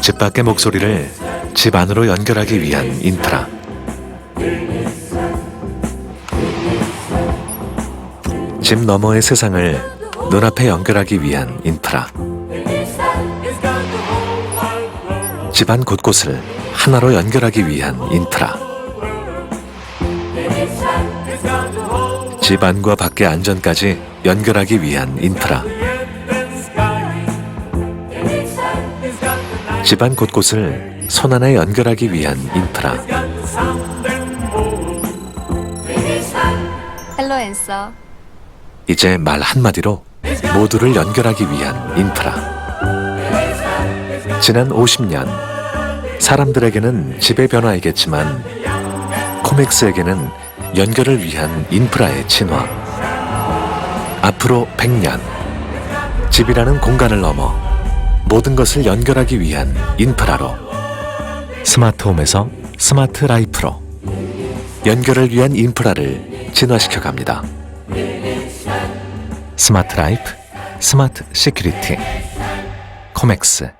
집 밖의 목소리를 집 안으로 연결하기 위한 인프라. 집 너머의 세상을 눈앞에 연결하기 위한 인프라. 집안 곳곳을 하나로 연결하기 위한 인프라. 집 안과 밖의 안전까지 연결하기 위한 인프라. 집안 곳곳을 손안에 연결하기 위한 인프라. 헬로 앤서 이제 말 한마디로 모두를 연결하기 위한 인프라. 지난 50년, 사람들에게는 집의 변화이겠지만, 코믹스에게는 연결을 위한 인프라의 진화. 앞으로 100년, 집이라는 공간을 넘어 모든 것을 연결하기 위한 인프라로. 스마트홈에서 스마트 라이프로 연결을 위한 인프라를 진화시켜 갑니다. 스마트 라이프, 스마트 시큐리티, 코맥스.